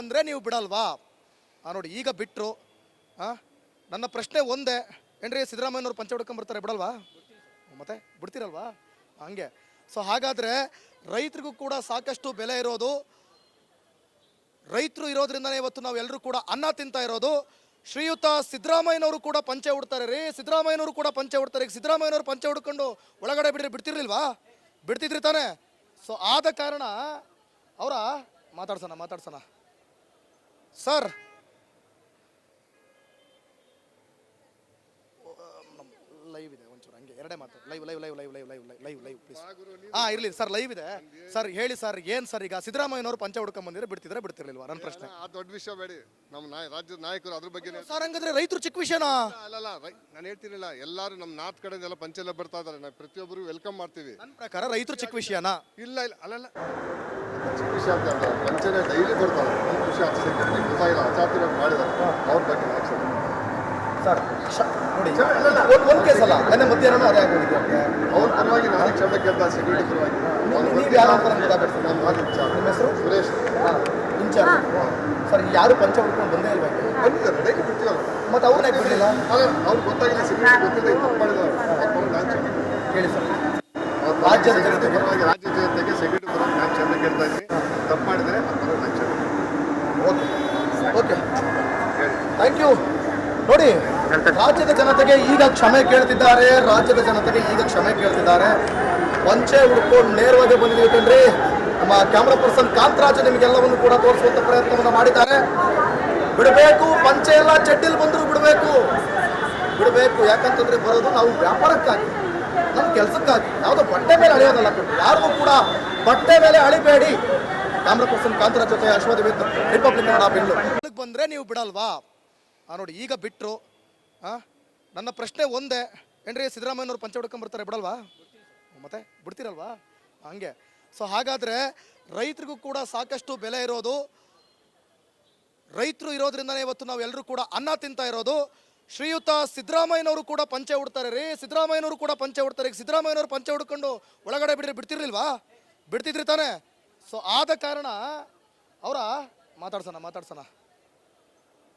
ಬಂದರೆ ನೀವು ಬಿಡಲ್ವಾ? ನೋಡಿ, ಈಗ ಬಿಟ್ಟರು ಹಾಂ ನನ್ನ ಪ್ರಶ್ನೆ ಒಂದೇ. ಏನ್ರಿ, ಸಿದ್ದರಾಮಯ್ಯನವ್ರು ಪಂಚ ಹೊಡ್ಕೊಂಬರ್ತಾರೆ, ಬಿಡಲ್ವಾ? ಮತ್ತೆ ಬಿಡ್ತಿರಲ್ವಾ? ಹಂಗೆ. ಸೊ ಹಾಗಾದರೆ ರೈತರಿಗೂ ಕೂಡ ಸಾಕಷ್ಟು ಬೆಲೆ ಇರೋದು, ರೈತರು ಇರೋದ್ರಿಂದನೇ ಇವತ್ತು ನಾವು ಎಲ್ಲರೂ ಕೂಡ ಅನ್ನ ತಿಂತಾ ಇರೋದು. ಶ್ರೀಯುತ ಸಿದ್ದರಾಮಯ್ಯನವರು ಕೂಡ ಪಂಚೆ ಉಡ್ತಾರೆ ರೀ. ಸಿದ್ದರಾಮಯ್ಯನವರು ಕೂಡ ಪಂಚೆ ಉಡ್ತಾರೆ ಈಗ ಸಿದ್ದರಾಮಯ್ಯನವರು ಪಂಚೆ ಉಡ್ಕೊಂಡು ಒಳಗಡೆ ಬಿಡ್ರಿ ಬಿಡ್ತಿರ್ಲಿಲ್ವಾ? ಬಿಡ್ತಿದ್ರಿ ತಾನೇ? ಸೊ ಆದ ಕಾರಣ, ಅವರ, ಮಾತಾಡ್ಸೋಣ ಮಾತಾಡ್ಸೋಣ. ಸರ್. ಲೈವ್ ಇದೆ ಒಂಚೂರು ಹಂಗೆ ಎರಡೇ ಮಾತು. Live live live live live live live live please ಹಾ ಇರಲಿ ಸರ್ ಲೈವ್ ಇದೆ. ಸರ್ ಹೇಳಿ ಸರ್ ಏನ್ ಸರ್ ಈಗ ಸಿದ್ದರಾಮಯ್ಯನವರು ಪಂಚ ಹುಡ್ಕೊಂಡ್ ಬಂದಿದ್ರೆ ಬಿಡ್ತಿದ್ರೆ ಬಿಡ್ತಿರ್ಲಿಲ್ವಾ? ನನ್ನ ಪ್ರಶ್ನೆ. ಆ ದೊಡ್ಡ ವಿಷಯ ಬೇಡಿ. ನಮ್ಮ ನಾಯ ರಾಜ್ಯದ ನಾಯಕರು ಅದ್ರ ಬಗ್ಗೆ ಸರ್ ಹಂಗಂದ್ರೆ ರೈತರು ಚಿಕ್ಕ ವಿಷಯನಾ? ಅಲ್ಲಲ್ಲ ನಾನು ಹೇಳ್ತೀನಿಲ್ಲ ಎಲ್ಲರೂ ನಮ್ಮ ನಾರ್ತ್ ಕಡೆ ಎಲ್ಲ ಪಂಚೆಲ್ಲ ಬರ್ತಾ ಇದ್ದಾರೆ ನಾವು ಪ್ರತಿಯೊಬ್ಬರು ವೆಲ್ಕಮ್ ಮಾಡ್ತೀವಿ. ನನ್ನ ಪ್ರಕಾರ ರೈತರು ಚಿಕ್ಕ ವಿಷಯನಾ? ಇಲ್ಲ ಇಲ್ಲ ಅಲ್ಲಲ್ಲ ಚಿಕ್ಕ ವಿಷಯ ಅಂತ ಪಂಚನೆ ಡೈಲಿ ಬರ್ತಾರೆ ಖುಷಿ ಆಗ್ತದೆ ಗೊತ್ತಾಗಿಲ್ಲ ಅಚಾತುರ್ಯ ಮಾಡಿದ್ದಾರೆ. ಅವ್ರ ಬಗ್ಗೆ ಸರ್ ನೋಡಿ ಒಂದು ಕೇಸ್ ಅಲ್ಲ ನೆನ್ನೆ ಮಧ್ಯಾಹ್ನ ಅದೇ ಆಗೋದಿದೆ ಅವ್ರ ಪರವಾಗಿ ನಾನು ಕ್ಷಮೆ ಕೇಳ್ತಾ ಸೆಕ್ಯೂರಿಟಿ ಪರವಾಗಿ. ನೀವು ಯಾರು ಅಂತ ನಮ್ಗೆ ಗೊತ್ತಾಗ್ಬಿಡ್ತು ನಮ್ಮ ಮಾತು ವಿಚಾರ. ನಿಮ್ಮ ಹೆಸರು? ಸುರೇಶ್. ಇನ್ಚಾರ್ಜ್ ಸರ್ ಯಾರು ಪಂಚ ಹುಡ್ಕೊಂಡು ಬಂದೇ ಇಲ್ವಾ ಬಂದಿದ್ದಾರೆ ಡೈಲಿ ಬಿಡ್ತೀವಲ್ಲ ಮತ್ತೆ ಯಾಕೆ ಬಿಡಲಿಲ್ಲ? ಗೊತ್ತಾಗಿಲ್ಲ ಸೆಕ್ಯೂರಿಟಿ ತಪ್ಪು ಮಾಡಿದ್ದಾರೆ. ಅವ್ರ ನಾನು ಕ್ಷಮೆ ಕೇಳ್ತೀನಿ. ಹೇಳಿ ಸರ್. ಅವ್ರ ರಾಜ್ಯದ ಜನತೆ ಜನತೆಗೆ. ಪರವಾಗಿ ರಾಜ್ಯ ಜನತೆಗೆ ಸೆಕ್ಯೂರಿಟಿ ಪರವಾಗಿ ನಾನು ಕ್ಷಮೆ ಕೇಳ್ತಾ ಇದ್ದೀನಿ ತಪ್ಪು ಮಾಡಿದರೆ ಅವ್ರ ಪರವಾಗಿ ನಾನು ಕ್ಷಮೆ ಕೇಳ್ತೀನಿ. ಓಕೆ ಓಕೆ ಹೇಳಿ ಥ್ಯಾಂಕ್ ಯು ನೋಡಿ ರಾಜ್ಯದ ಜನತೆಗೆ ಈಗ ಕ್ಷಮೆ ಕೇಳ್ತಿದ್ದಾರೆ ರಾಜ್ಯದ ಜನತೆಗೆ ಈಗ ಕ್ಷಮೆ ಕೇಳ್ತಿದ್ದಾರೆ. ಪಂಚೆ ಹುಡ್ಕೊಂಡು ನೇರವಾಗಿ ಬಂದಿದ್ದೀವಿ ಕಣ್ರಿ ನಮ್ಮ ಕ್ಯಾಮ್ರಾ ಪರ್ಸನ್ ಕಾಂತರಾಜ್ ನಿಮಗೆಲ್ಲವನ್ನು ಕೂಡ ತೋರಿಸುವಂತ ಪ್ರಯತ್ನವನ್ನು ಮಾಡಿದ್ದಾರೆ. ಬಿಡಬೇಕು ಪಂಚೆ ಎಲ್ಲ ಚಡ್ಡಿಲ್ ಬಂದ್ರು ಬಿಡಬೇಕು. ಬಿಡಬೇಕು ಯಾಕಂತಂದ್ರೆ ಬರೋದು ನಾವು ವ್ಯಾಪಾರಕ್ಕಾಗಿ ನಮ್ಮ ಕೆಲಸಕ್ಕಾಗಿ. ಯಾವುದೋ ಬಟ್ಟೆ ಮೇಲೆ ಅಳೆಯೋದಲ್ಲ ಯಾರ್ಗೂ ಯಾರಿಗೂ ಕೂಡ ಬಟ್ಟೆ ಮೇಲೆ ಅಳಿಬೇಡಿ. ಕ್ಯಾಮ್ರಾ ಪರ್ಸನ್ ಕಾಂತರಾಜ್ ಜೊತೆ ಅಶ್ವಥ್ ರಿಪಬ್ಲಿಕ್ ಕನ್ನಡ ಬೆಂಗಳೂರು ಬಂದ್ರೆ ನೀವು ಬಿಡಲ್ವಾ? ನೋಡಿ, ಈಗ ಬಿಟ್ಟರು ನನ್ನ ಪ್ರಶ್ನೆ ಒಂದೇ. ಏನ್ರಿ, ಸಿದ್ದರಾಮಯ್ಯನವ್ರು ಪಂಚ ಹೊಡ್ಕೊಂಬರ್ತಾರೆ ಬಿಡಲ್ವಾ? ಮತ್ತೆ, ಬಿಡ್ತೀರಲ್ವಾ? ಹಂಗೆ. ಸೊ ಹಾಗಾದರೆ ರೈತರಿಗೂ ಕೂಡ ಸಾಕಷ್ಟು ಬೆಲೆ ಇರೋದು, ರೈತರು ಇರೋದ್ರಿಂದನೇ ಇವತ್ತು ನಾವು ಎಲ್ಲರೂ ಕೂಡ ಅನ್ನ ತಿಂತಾ ಇರೋದು. ಶ್ರೀಯುತ ಸಿದ್ದರಾಮಯ್ಯನವರು ಕೂಡ ಪಂಚೆ ಉಡ್ತಾರೆ ರೀ. ಸಿದ್ದರಾಮಯ್ಯನವರು ಕೂಡ ಪಂಚೆ ಉಡ್ತಾರೆ ಈಗ ಸಿದ್ದರಾಮಯ್ಯನವರು ಪಂಚೆ ಹುಡ್ಕೊಂಡು ಒಳಗಡೆ ಬಿಡ್ರಿ, ಬಿಡ್ತಿರ್ಲಿಲ್ವಾ? ಬಿಡ್ತಿದ್ರಿ ತಾನೇ. ಸೊ ಆದ ಕಾರಣ, ಅವರ, ಮಾತಾಡ್ಸೋಣ ಮಾತಾಡ್ಸೋಣ.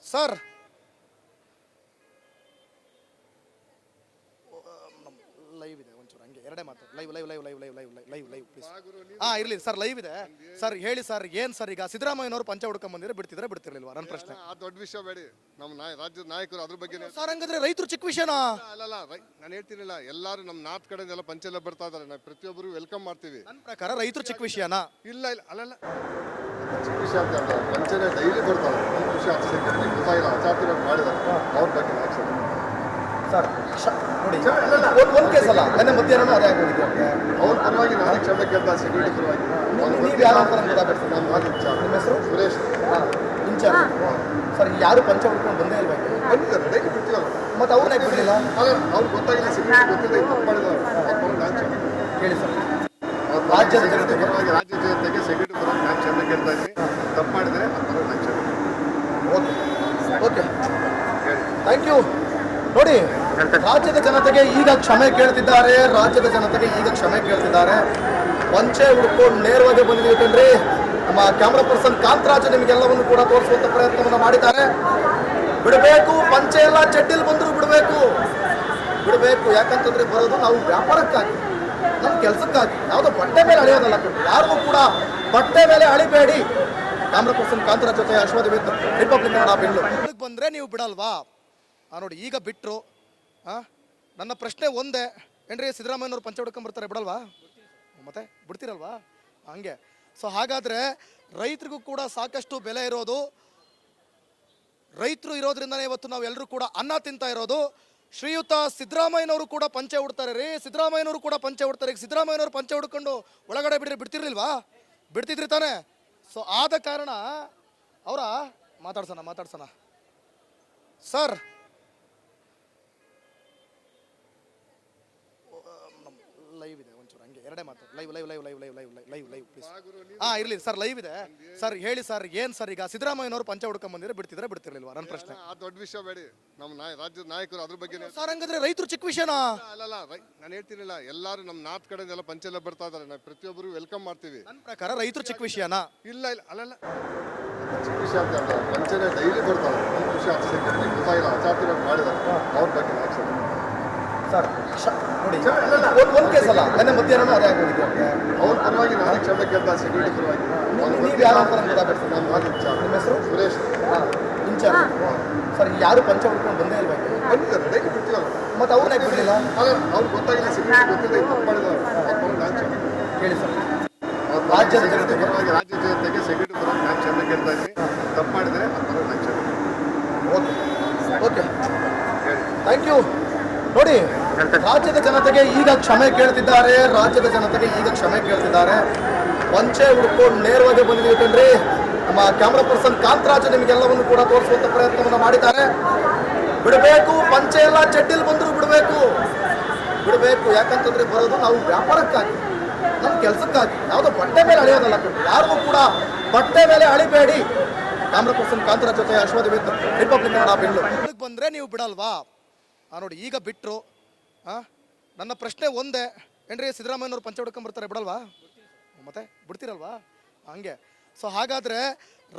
ಸರ್ ಲೈವ್ ಇದೆ ಒಂಚೂರು ಹಂಗೆ ಎರಡೇ ಮಾತು. Live live live live live live live live please ಹಾ ಇರ್ಲಿ ಸರ್ ಲೈವ್ ಇದೆ. ಸರ್ ಹೇಳಿ ಸರ್ ಏನ್ ಸರ್ ಈಗ ಸಿದ್ದರಾಮಯ್ಯನವರು ಪಂಚ ಹುಡ್ಕೊಂಡ್ ಬಂದಿದ್ರೆ ಬಿಡ್ತಿದ್ರೆ ಬಿಡ್ತಿರ್ಲಿಲ್ವಾ? ನನ್ನ ಪ್ರಶ್ನೆ. ಆ ದೊಡ್ಡ ವಿಷಯ ಬೇಡಿ. ನಮ್ಮ ನಾಯ ರಾಜ್ಯದ ನಾಯಕರು ಅದ್ರ ಬಗ್ಗೆ ಸರ್ ಹಂಗಂದ್ರೆ ರೈತರು ಚಿಕ್ಕ ವಿಷಯನಾ? ಅಲ್ಲಲ್ಲ ನಾನು ಹೇಳ್ತೀನಿಲ್ಲ ಎಲ್ಲರೂ ನಮ್ಮ ನಾರ್ತ್ ಕಡೆ ಎಲ್ಲ ಪಂಚೆಲ್ಲ ಬರ್ತಾ ಇದಾರೆ. ನಾವು ಪ್ರತಿಯೊಬ್ಬರು ವೆಲ್ಕಮ್ ಮಾಡ್ತೀವಿ. ನನ್ನ ಪ್ರಕಾರ ರೈತರು ಚಿಕ್ಕ ವಿಷಯನಾ? ಇಲ್ಲ ಇಲ್ಲ ಅಲ್ಲಲ್ಲ ಚಿಕ್ಕ ವಿಷಯ ಅಂತ ಅಲ್ಲ ಪಂಚನೆ ಡೈಲಿ ಬರ್ತಾರೆ ಖುಷಿ ಆಗ್ತದೆ ಗೊತ್ತಾಗಿಲ್ಲ. ಅಚಾತುರ್ಯ ಮಾಡಿದ್ದಾರೆ. ಅವ್ರ ಬಗ್ಗೆ ಸರ್ ನೋಡಿ. ಒಂದು ಕೇಸ್ ಅಲ್ಲ. ನೆನ್ನೆ ಮಧ್ಯಾಹ್ನ ಅದೇ ಆಗೋದಿದೆ ಅವ್ರ ಪರವಾಗಿ ನಾನು ಕ್ಷಮೆ ಕೇಳ್ತಾ ಸೆಕ್ಯೂರಿಟಿ ಪರವಾಗಿ. ನೀವು ಯಾರು ಅಂತ ನಮ್ಗೆ ವಿಚಾರ. ನಿಮ್ಮ ಹೆಸರು? ಸುರೇಶ್. ಇನ್ಚಾರ್ಜ್ ಸರ್ ಯಾರು ಪಂಚ ಹುಡ್ಕೊಂಡು ಬಂದೇ ಇಲ್ವಾ ಬಂದಿದ್ದಾರೆ ಡೈಲಿ ಬಿಡ್ತೀವಲ್ಲ ಮತ್ತೆ ಅವ್ರನ್ನ ಬಿಡಲಿಲ್ಲ ಅಲ್ಲ ಗೊತ್ತಾಗಿಲ್ಲ ಸೆಕ್ಯೂರಿಟಿ ಗೊತ್ತಿಲ್ಲ ತಪ್ಪು ನಾನು ಕ್ಷಮೆ. ಹೇಳಿ ಸರ್. ಅವ್ರ ರಾಜ್ಯದ ಜನತೆಗೆ. ಪರವಾಗಿ ರಾಜ್ಯ ಜನತೆಗೆ ಸೆಕ್ಯೂರಿಟಿ ಪರವಾಗಿ ನಾನು ಕ್ಷಮೆ ಕೇಳ್ತಾ ಇದ್ದೀನಿ. ತಪ್ಪು ಮಾಡಿದರೆ ಮತ್ತೆ ಪರವಾಗಿ ನಾನು ಕ್ಷಮೆ ಓಕೆ. ಓಕೆ. ಹೇಳಿ ಥ್ಯಾಂಕ್ ಯು ನೋಡಿ ರಾಜ್ಯದ ಜನತೆಗೆ ಈಗ ಕ್ಷಮೆ ಕೇಳ್ತಿದ್ದಾರೆ, ರಾಜ್ಯದ ಜನತೆಗೆ ಈಗ ಕ್ಷಮೆ ಕೇಳ್ತಿದ್ದಾರೆ. ಪಂಚೆ ಹುಡ್ಕೊಂಡು ನೇರವಾಗಿ ಬಂದಿದ್ದೀವಿ ಕಣ್ರಿ. ನಮ್ಮ ಕ್ಯಾಮ್ರಾ ಪರ್ಸನ್ ಕಾಂತರಾಜ್ ನಿಮಗೆಲ್ಲವನ್ನು ಕೂಡ ತೋರಿಸುವಂತ ಪ್ರಯತ್ನವನ್ನು ಮಾಡಿದ್ದಾರೆ. ಬಿಡಬೇಕು, ಪಂಚೆ ಎಲ್ಲ ಚಡ್ಡಿಲ್ ಬಂದ್ರು ಬಿಡಬೇಕು. ಬಿಡಬೇಕು, ಯಾಕಂತಂದ್ರೆ ಬರೋದು ನಾವು ವ್ಯಾಪಾರಕ್ಕಾಗಿ, ನಮ್ಮ ಕೆಲಸಕ್ಕಾಗಿ. ಯಾವುದೋ ಬಟ್ಟೆ ಮೇಲೆ ಅಳೆಯೋದಲ್ಲ. ಯಾರಿಗೂ ಕೂಡ ಬಟ್ಟೆ ಮೇಲೆ ಅಳಿಬೇಡಿ. ಕ್ಯಾಮ್ರಾ ಪರ್ಸನ್ ಕಾಂತರಾಜ್ ಜೊತೆ ಅಶ್ವಥ್ ರಿಪಬ್ಲಿಕ್ ಕನ್ನಡ, ಬೆಂಗಳೂರು. ಬಂದ್ರೆ ನೀವು ಬಿಡಲ್ವಾ? ನೋಡಿ, ಈಗ ಬಿಟ್ಟರು ಆ? ನನ್ನ ಪ್ರಶ್ನೆ ಒಂದೇ. ಏನ್ರಿ ಸಿದ್ದರಾಮಯ್ಯನವ್ರು ಪಂಚ ಹುಡ್ಕೊಂಬರ್ತಾರೆ ಬಿಡಲ್ವಾ? ಮತ್ತೆ ಬಿಡ್ತೀರಲ್ವಾ? ಹಂಗೆ. ಸೊ ಹಾಗಾದರೆ ರೈತರಿಗೂ ಕೂಡ ಸಾಕಷ್ಟು ಬೆಲೆ ಇರೋದು, ರೈತರು ಇರೋದ್ರಿಂದನೇ ಇವತ್ತು ನಾವು ಎಲ್ಲರೂ ಕೂಡ ಅನ್ನ ತಿಂತಾ ಇರೋದು. ಶ್ರೀಯುತ ಸಿದ್ದರಾಮಯ್ಯನವರು ಕೂಡ ಪಂಚೆ ಉಡ್ತಾರೆ ರೀ. ಸಿದ್ದರಾಮಯ್ಯನವರು ಕೂಡ ಪಂಚೆ ಉಡ್ತಾರೆ ಈಗ ಸಿದ್ದರಾಮಯ್ಯನವರು ಪಂಚೆ ಹುಡ್ಕೊಂಡು ಒಳಗಡೆ ಬಿಡ್ರಿ, ಬಿಡ್ತಿರ್ಲಿಲ್ವಾ? ಬಿಡ್ತಿದ್ರಿ ತಾನೇ. ಸೊ ಆದ ಕಾರಣ, ಅವರ, ಮಾತಾಡ್ಸೋಣ ಮಾತಾಡ್ಸೋಣ. ಸರ್ ಲೈವ್ ಇದೆ ಒಂಚೂರು ಹಂಗೆ ಎರಡೇ ಮಾತು. Live live live live live live live live please ಹಾ ಇರ್ಲಿ ಸರ್ ಲೈವ್ ಇದೆ. ಸರ್ ಹೇಳಿ ಸರ್ ಏನ್ ಸರ್ ಈಗ? ಸಿದ್ದರಾಮಯ್ಯನವರು ಪಂಚ ಹುಡ್ಕೊಂಡ್ ಬಂದಿದ್ರೆ ಬಿಡ್ತಿದ್ರೆ ಬಿಡ್ತಿರ್ಲಿಲ್ವಾ? ನನ್ನ ಪ್ರಶ್ನೆ. ಆ ದೊಡ್ಡ ವಿಷಯ ಬೇಡಿ. ನಮ್ಮ ನಾಯ ರಾಜ್ಯದ ನಾಯಕರು ಅದ್ರ ಬಗ್ಗೆ ಸರ್ ಹಂಗಂದ್ರೆ ರೈತರು ಚಿಕ್ಕ ವಿಷಯನಾ? ಅಲ್ಲಲ್ಲ ನಾನು ಹೇಳ್ತೀನಿಲ್ಲ ಎಲ್ಲರೂ ನಮ್ಮ ನಾರ್ತ್ ಪಂಚ ಪಂಚೆಲ್ಲ ಬರ್ತಾ ಇದಾರೆ. ನಾವು ಪ್ರತಿಯೊಬ್ಬರು ವೆಲ್ಕಮ್ ಮಾಡ್ತೀವಿ. ನನ್ನ ಪ್ರಕಾರ ರೈತರು ಚಿಕ್ಕ ವಿಷಯನಾ? ಇಲ್ಲ ಇಲ್ಲ ಅಲ್ಲಲ್ಲ ಚಿಕ್ಕ ವಿಷಯ ಅಂತ ಅಲ್ಲ ಪಂಚನೆ ಡೈಲಿ ಬರ್ತಾರೆ ಖುಷಿ ವಿಷಯ ಸೆಕ್ಯೂರಿಟಿ ಗೊತ್ತಾಗಿಲ್ಲ. ಅಚಾತುರ್ಯ ಮಾಡಿದ್ದಾರೆ. ಅವ್ರ ಬಗ್ಗೆ ಸರ್ ನೋಡಿ ಸರ್ ಒಂದ್ ಕೇಸ್ ಅಲ್ಲ. ನನ್ನ ಮಧ್ಯಾಹ್ನ ಅದೇ ಆಗೋದಿದೆ ಅವ್ರ ಪರವಾಗಿ ನಾನೇ ಕ್ಷಮೆ ಕೇಳ್ತಾ ಸೆಕ್ಯೂರಿಟಿ ಪರವಾಗಿ. ಅವ್ರು ನೀವು ಯಾರು ಅಂತ ನಮ್ಗೆ ನಾನು ಮಾಡಿ ನಿಮ್ಮ ಹೆಸರು? ಸುರೇಶ್. ಇನ್ಚಾರ್ಜ್ ಸರ್ ಯಾರು ಪಂಚ ಹುಡ್ಕೊಂಡು ಬಂದೇ ಇಲ್ವಾ ಇಲ್ಲಿ? ಬಂದಿದ್ದಾರೆ ಡೈಲಿ ಬಿಡ್ತೀವಲ್ಲ ಮತ್ತೆ ಅವ್ರನ್ನ ಬಿಡಲಿಲ್ಲ ಅಲ್ಲ ಅವ್ರು ಗೊತ್ತಾಗಿಲ್ಲ ಸೆಕ್ಯೂರಿಟಿ ಗೊತ್ತಿಲ್ಲ ತಪ್ಪು ಮಾಡಿದ್ರು ನಾನು ಕ್ಷಮೆ ಹೇಳಿ ಸರ್. ಅವ್ರ ರಾಜ್ಯದ ಜನತೆ ಪರವಾಗಿ ರಾಜ್ಯ ಜನತೆಗೆ ಸೆಕ್ಯೂರಿಟಿ ಪರವಾಗಿ ನಾನು ಕ್ಷಮೆ ಕೇಳ್ತಾ ಇದ್ದೀನಿ. ತಪ್ಪು ಮಾಡಿದರೆ ನಾನು ಕ್ಷಮೆ ಓಕೆ. ಓಕೆ. ಹೇಳಿ. ಥ್ಯಾಂಕ್ ಯು ನೋಡಿ ರಾಜ್ಯದ ಜನತೆಗೆ ಈಗ ಕ್ಷಮೆ ಕೇಳ್ತಿದ್ದಾರೆ, ರಾಜ್ಯದ ಜನತೆಗೆ ಈಗ ಕ್ಷಮೆ ಕೇಳ್ತಿದ್ದಾರೆ. ಪಂಚೆ ಹುಡ್ಕೊಂಡು ನೇರವಾಗಿ ಬಂದಿದ್ದೀವಿ ಕಣ್ರಿ. ನಮ್ಮ ಕ್ಯಾಮ್ರಾ ಪರ್ಸನ್ ಕಾಂತರಾಜ್ ನಿಮಗೆಲ್ಲವನ್ನು ಕೂಡ ತೋರಿಸುವಂತ ಪ್ರಯತ್ನವನ್ನು ಮಾಡಿದ್ದಾರೆ. ಬಿಡಬೇಕು, ಪಂಚೆ ಎಲ್ಲ ಚಡ್ಡಿಲ್ ಬಂದರೂ ಬಿಡಬೇಕು. ಬಿಡಬೇಕು, ಯಾಕಂತಂದ್ರೆ ಬರೋದು ನಾವು ವ್ಯಾಪಾರಕ್ಕಾಗಿ, ನಮ್ಮ ಕೆಲಸಕ್ಕಾಗಿ. ಯಾವುದೋ ಬಟ್ಟೆ ಮೇಲೆ ಅಳೆಯೋದಲ್ಲ ಯಾರಿಗೂ ಕೂಡ ಬಟ್ಟೆ ಮೇಲೆ ಅಳಿಬೇಡಿ. ಕ್ಯಾಮ್ರಾ ಪರ್ಸನ್ ಕಾಂತರಾಜ್ ಜೊತೆ ಅಶ್ವಥ್ ರಿಪಬ್ಲಿಕ್ ಕನ್ನಡ ಬಂದ್ರೆ ನೀವು ಬಿಡಲ್ವಾ? ನೋಡಿ, ಈಗ ಬಿಟ್ಟರು ಆ? ನನ್ನ ಪ್ರಶ್ನೆ ಒಂದೇ. ಏನ್ರಿ ಸಿದ್ದರಾಮಯ್ಯನವ್ರು ಪಂಚ ಹುಡ್ಕೊಂಬರ್ತಾರೆ ಬಿಡಲ್ವಾ? ಮತ್ತೆ ಬಿಡ್ತೀರಲ್ವಾ? ಹಂಗೆ. ಸೊ ಹಾಗಾದ್ರೆ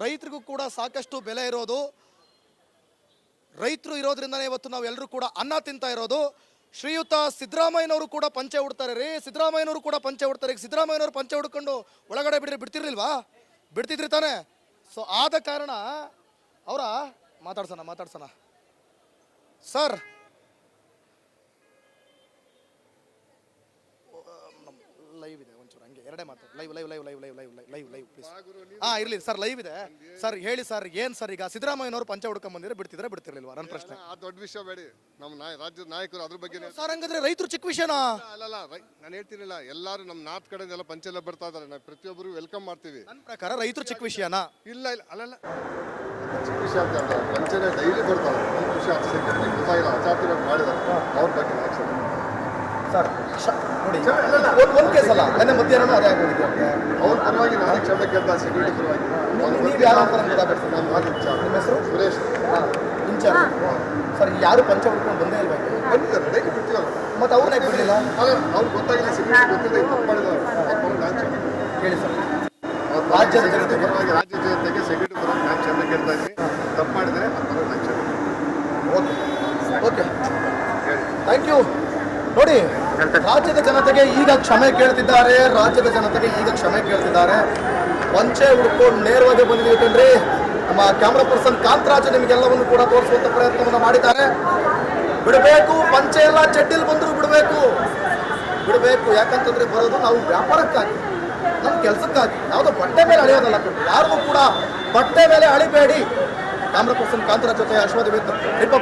ರೈತರಿಗೂ ಕೂಡ ಸಾಕಷ್ಟು ಬೆಲೆ ಇರೋದು, ರೈತರು ಇರೋದ್ರಿಂದನೇ ಇವತ್ತು ನಾವು ಎಲ್ಲರೂ ಕೂಡ ಅನ್ನ ತಿಂತಾ ಇರೋದು. ಶ್ರೀಯುತ ಸಿದ್ದರಾಮಯ್ಯನವರು ಕೂಡ ಪಂಚೆ ಉಡ್ತಾರೆ ರೀ. ಸಿದ್ದರಾಮಯ್ಯನವರು ಕೂಡ ಪಂಚೆ ಉಡ್ತಾರೆ ಈಗ ಸಿದ್ದರಾಮಯ್ಯನವರು ಪಂಚೆ ಉಡ್ಕೊಂಡು ಒಳಗಡೆ ಬಿಡ್ರಿ, ಬಿಡ್ತಿರ್ಲಿಲ್ವಾ? ಬಿಡ್ತಿದ್ರಿ ತಾನೇ. ಸೊ ಆದ ಕಾರಣ, ಅವರ, ಮಾತಾಡ್ಸೋಣ ಮಾತಾಡ್ಸೋಣ. ಸರ್ ಎರಡೇ ಮಾತು. Live live live live live live live live please ಹಾ ಇರ್ಲಿ ಸರ್ ಲೈವ್ ಇದೆ. ಸರ್ ಹೇಳಿ ಸರ್ ಏನ್ ಸರ್ ಈಗ ಸಿದ್ದರಾಮಯ್ಯನವರು ಪಂಚ ಹುಡ್ಕೊಂಡ್ ಬಂದಿದ್ರೆ ಬಿಡ್ತಿದ್ರೆ ಬಿಡ್ತಿರ್ಲಿಲ್ವಾ? ನನ್ನ ಪ್ರಶ್ನೆ. ಆ ದೊಡ್ಡ ವಿಷಯ ಬೇಡಿ. ನಮ್ಮ ನಾಯ ರಾಜ್ಯದ ನಾಯಕರು ಅದ್ರ ಬಗ್ಗೆ ಸರ್ ಹಂಗಂದ್ರೆ ರೈತರು ಚಿಕ್ಕ ವಿಷಯನಾ? ಅಲ್ಲಲ್ಲ ನಾನು ಹೇಳ್ತೀನಿಲ್ಲ ಎಲ್ಲರೂ ನಮ್ಮ ನಾರ್ತ್ ಪಂಚ ಪಂಚೆಲ್ಲ ಬರ್ತಾ ಇದಾರೆ. ನಾವು ಪ್ರತಿಯೊಬ್ಬರು ವೆಲ್ಕಮ್ ಮಾಡ್ತೀವಿ. ನನ್ನ ಪ್ರಕಾರ ರೈತರು ಚಿಕ್ಕ ವಿಷಯನಾ? ಇಲ್ಲ ಇಲ್ಲ ಅಲ್ಲಲ್ಲ ಚಿಕ್ಕ ವಿಷಯ ಅಂತ ಅಲ್ಲ ಪಂಚನೆ ಡೈಲಿ ಬರ್ತಾರೆ. ಚಿಕ್ಕ ವಿಷಯ ಗೊತ್ತಾಗಿಲ್ಲ ಅಚಾತುರ್ಯ ಮಾಡಿದ್ದಾರೆ. ಅವ್ರ ಬಗ್ಗೆ ಸರ್ ನೋಡಿ ಒಂದ್ ಒಂದ್ ಕೇಸ್ ಅಲ್ಲ. ನೆನ್ನೆ ಮಧ್ಯಾಹ್ನ ಅದೇ ಆಗೋದಿದೆ ಅವ್ರ ಪರವಾಗಿ ನಾನೇ ಕ್ಷಮೆ ಕೇಳ್ತಾ ಸೆಕ್ಯೂರಿಟಿ ಪರವಾಗಿ ಅವ್ರು ನೀವು ಯಾರು ಅಂತ ನಾನು ನಿಮ್ಮ ಹೆಸರು? ಸುರೇಶ್. ಇನ್ಚಾರ್ಜ್ ಸರ್ ಯಾರು ಪಂಚ ಹುಡ್ಕೊಂಡು ಬಂದೇ ಇಲ್ವಾ ಇಲ್ಲಿ? ಬಂದಿದ್ದಾರೆ ಡೈಲಿ ಬಿಡ್ತೀವಲ್ಲ ಮತ್ತೆ ಅವ್ರನ್ನ ಬಿಡಲಿಲ್ಲ ಅಲ್ಲ ಅವ್ರು ಗೊತ್ತಾಗಿಲ್ಲ ಸೆಕ್ಯೂರಿಟಿ ಗೊತ್ತಿಲ್ಲ ತಪ್ಪು ಹೇಳಿ ಸರ್. ಅವ್ರ ರಾಜ್ಯದ. ಪರವಾಗಿ ರಾಜ್ಯದ ಜನತೆಗೆ ಸೆಕ್ಯೂರಿಟಿ ಪರವಾಗಿ ನಾನು ಕ್ಷಮೆ ಕೇಳ್ತಾ ಇದ್ದೀನಿ. ತಪ್ಪು ಮಾಡಿದರೆ ನಾನು ಕ್ಷಮೆ ಓಕೆ. ಓಕೆ. ಹೇಳಿ. Thank you. ನೋಡಿ ರಾಜ್ಯದ ಜನತೆಗೆ ಈಗ ಕ್ಷಮೆ ಕೇಳ್ತಿದ್ದಾರೆ, ರಾಜ್ಯದ ಜನತೆಗೆ ಈಗ ಕ್ಷಮೆ ಕೇಳ್ತಿದ್ದಾರೆ. ಪಂಚೆ ಹುಡ್ಕೊಂಡು ನೇರವಾಗಿ ಬಂದಿದ್ದೀವಿ ಕಣ್ರಿ ನಮ್ಮ ಕ್ಯಾಮ್ರಾ ಪರ್ಸನ್ ಕಾಂತರಾಜ್ ನಿಮಗೆಲ್ಲವನ್ನು ಕೂಡ ತೋರಿಸುವಂತ ಪ್ರಯತ್ನವನ್ನು ಮಾಡಿದ್ದಾರೆ. ಬಿಡಬೇಕು, ಪಂಚೆ ಎಲ್ಲ ಚಡ್ಡಿಲ್ ಬಂದರೂ ಬಿಡಬೇಕು. ಬಿಡಬೇಕು, ಯಾಕಂತಂದ್ರೆ ಬರೋದು ನಾವು ವ್ಯಾಪಾರಕ್ಕಾಗಿ, ನಮ್ಮ ಕೆಲಸಕ್ಕಾಗಿ. ಯಾವುದು ಬಟ್ಟೆ ಮೇಲೆ ಅಳೆಯೋದಲ್ಲ ಯಾರಿಗೂ ಕೂಡ ಬಟ್ಟೆ ಮೇಲೆ ಅಳಿಬೇಡಿ. ಕ್ಯಾಮ್ರಾ ಪರ್ಸನ್ ಕಾಂತರಾಜ್ ಜೊತೆ ಅಶ್ವಥ್